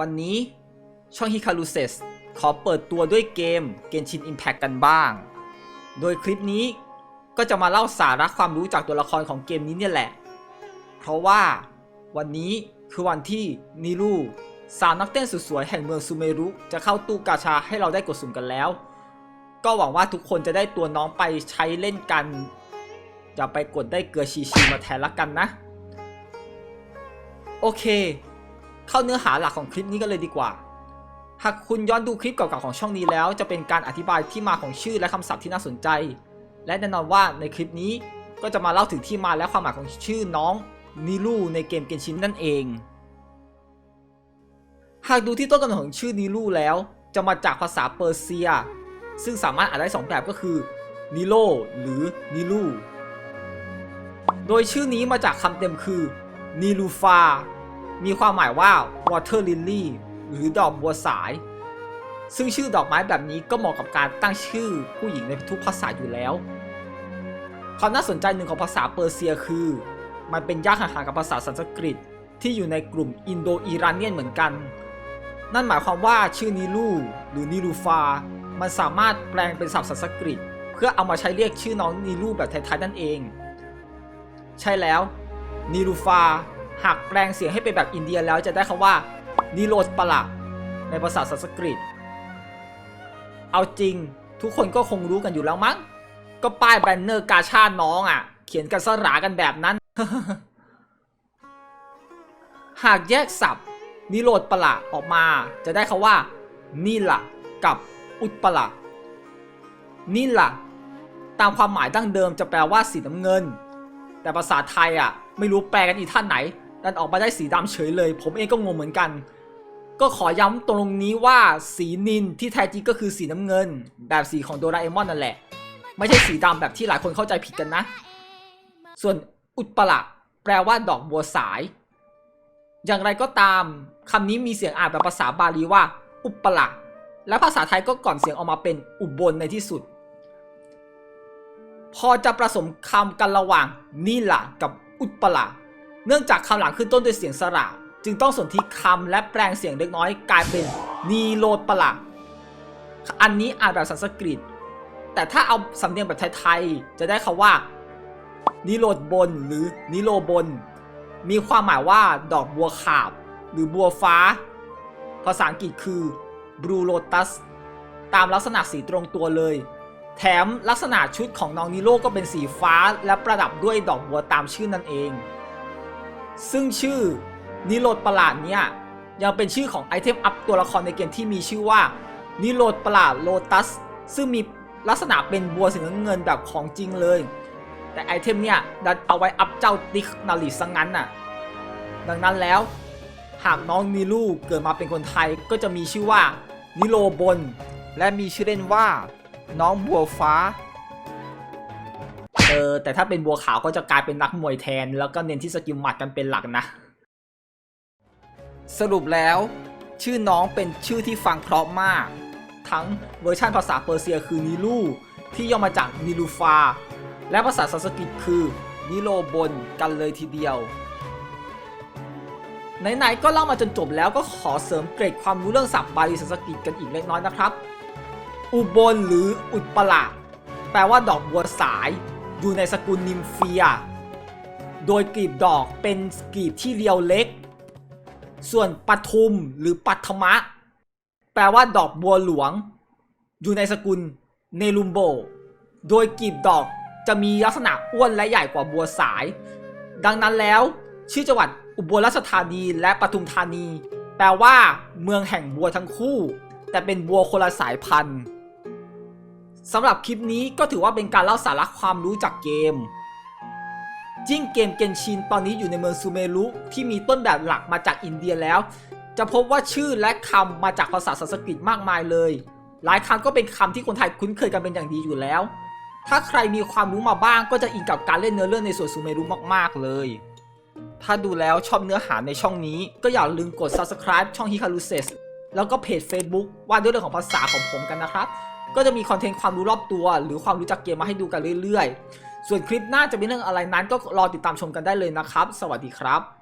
วันนี้ช่อง Hikaru s e s ขอเปิดตัวด้วยเกม Genshin Impact กันบ้าง โดยคลิปนี้ก็จะมาเล่าสาระความรู้จากตัวละครของเกมนี้เนี่ยแหละ เพราะว่าวันนี้คือวันที่นิรุสาวนักเต้นสุดสวยแห่งเมืองซูเมรุจะเข้าตู้กาชาให้เราได้กดสุ่มกันแล้ว ก็หวังว่าทุกคนจะได้ตัวน้องไปใช้เล่นกันอย่าไปกดได้เกลือชีชีมาแทนละกันนะ โอเค เข้าเนื้อหาหลักของคลิปนี้กันเลยดีกว่า หากคุณย้อนดูคลิปเก่าๆของช่องนี้แล้ว จะเป็นการอธิบายที่มาของชื่อและคำศัพท์ที่น่าสนใจ และแน่นอนว่าในคลิปนี้ก็จะมาเล่าถึงที่มาและความหมายของชื่อน้องนิลูในเกมเกนชินนั่นเอง หากดูที่ต้นกำเนิดของชื่อนิลูแล้ว จะมาจากภาษาเปอร์เซีย ซึ่งสามารถอ่านได้สองแบบก็คือนิโลหรือนิลู โดยชื่อนี้มาจากคำเต็มคือนิลูฟา มีความหมายว่า water lily หรือดอกบัวสาย ซึ่งชื่อดอกไม้แบบนี้ก็เหมาะกับการตั้งชื่อผู้หญิงในทุกภาษาอยู่แล้ว ความน่าสนใจหนึ่งของภาษาเปอร์เซียคือ มันเป็นยากห่างกับภาษาสันสกฤต ที่อยู่ในกลุ่มอินโดอีรานเนียนเหมือนกัน นั่นหมายความว่าชื่อนิลูหรือนิลูฟา มันสามารถแปลงเป็นศัพท์สันสกฤต เพื่อเอามาใช้เรียกชื่อน้องนิลูแบบไทยๆนั่นเอง ใช่แล้วนิลูฟา หากแปลงเสียงให้เป็นแบบอินเดียแล้วจะได้คำว่านิโรธปะละในภาษาสันสกฤต เอาจริงทุกคนก็คงรู้กันอยู่แล้วมั้ง ก็ป้ายแบนเนอร์กาชาติน้องอะ เขียนกันสรากันแบบนั้น หากแยกศัพท์นิโรธปะละออกมา จะได้คาว่านิละกับอุดปะละนิละตามความหมายดั้งเดิมจะแปลว่าสีน้ำเงิน แต่ภาษาไทยอะ ไม่รู้แปลกันอีท่านไหน ดันออกมาได้สีดำเฉยเลย ผมเองก็งงเหมือนกัน ก็ขอย้ำตรงนี้ว่าสีนินที่แท้จริงก็คือสีน้ำเงิน แบบสีของโดราเอมอนนั่นแหละ ไม่ใช่สีดำแบบที่หลายคนเข้าใจผิดกันนะ ส่วนอุดปละแปลว่าดอกบัวสาย อย่างไรก็ตามคำนี้มีเสียงอ่านแบบภาษาบาลีว่า อุปละและภาษาไทยก็ก่อนเสียงออกมาเป็นอุบลในที่สุด พอจะผสมคำกันระหว่างนี่ละกับอุปละ เนื่องจากคำหลังขึ้นต้นด้วยเสียงสระ จึงต้องสนธิคำและแปลงเสียงเล็กน้อยกลายเป็นนีโรปละอันนี้อ่านแบบสันสกฤต แต่ถ้าเอาสำเนียงแบบไทยๆ จะได้คาว่านิโรบนหรือนิโรบน มีความหมายว่าดอกบัวขาบ หรือบัวฟ้า ภาษาอังกฤษคือ blue lotus ตามลักษณะสีตรงตัวเลย แถมลักษณะชุดของน้องนิโรก็เป็นสีฟ้าและประดับด้วยดอกบัวตามชื่อนั่นเอง ซึ่งชื่อนิโรธประหลาดเนี่ยยังเป็นชื่อของไอเทมอัพตัวละครในเกมที่มีชื่อว่านิโรธประหลาดโลตัสซึ่งมีลักษณะเป็นบัวสีเงินแบบของจริงเลย แต่ไอเทมเนี่ยดันเอาไว้อัพเจ้าติกนาลีซะงั้นน่ะดังนั้นแล้ว หากน้องนิลูเกิดมาเป็นคนไทยก็จะมีชื่อว่านิโรบน และมีชื่อเล่นว่า น้องบัวฟ้า เออแต่ถ้าเป็นบัวขาวก็จะกลายเป็นนักมวยแทน แล้วก็เน้นที่สกิลหมัดกันเป็นหลักนะ สรุปแล้ว ชื่อน้องเป็นชื่อที่ฟังเพราะมาก ทั้งเวอร์ชันภาษาเปอร์เซียคือนิลูที่ย่อมาจากนิลูฟา และภาษาสันสกฤตคือนิโรบนกันเลยทีเดียวไหนๆก็เล่ามาจนจบแล้วก็ขอเสริมเกร็ดความรู้เรื่องศัพท์บาลีสันสกฤตกันอีกเล็กน้อยนะครับ อุบลหรืออุดปะละแปลว่าดอกบัวสาย อยู่ในสกุลนิมเฟีย โดยกลีบดอกเป็นกลีบที่เรียวเล็ก ส่วนปทุมหรือปัทมะ แปลว่าดอกบัวหลวง อยู่ในสกุลเนลุมโบ โดยกลีบดอกจะมีลักษณะอ้วนและใหญ่กว่าบัวสาย ดังนั้นแล้ว ชื่อจังหวัดอุบลราชธานีและปทุมธานี แปลว่า เมืองแห่งบัวทั้งคู่ แต่เป็นบัวคนละสายพันธุ์ สำหรับคลิปนี้ก็ถือว่าเป็นการเล่าสาระความรู้จากเกม จิ้งเกมเกนชินตอนนี้อยู่ในเมืองซูเมรุที่มีต้นแบบหลักมาจากอินเดียแล้ว จะพบว่าชื่อและคำมาจากภาษาสันสกฤตมากมายเลย หลายคำก็เป็นคำที่คนไทยคุ้นเคยกันเป็นอย่างดีอยู่แล้ว ถ้าใครมีความรู้มาบ้างก็จะอินกับการเล่นเนื้อเรื่องในส่วนซูเมรุมากๆเลย ถ้าดูแล้วชอบเนื้อหาในช่องนี้ ก็อย่าลืมกด subscribe ช่อง Hikaru Says แล้วก็เพจ Facebook ว่าด้วยเรื่องของภาษาของผมกันนะครับ ก็จะมีคอนเทนต์ความรู้รอบตัว หรือความรู้จักเกมมาให้ดูกันเรื่อยๆ ส่วนคลิปหน้าจะเป็นเรื่องอะไรนั้นก็รอติดตามชมกันได้เลยนะครับ สวัสดีครับ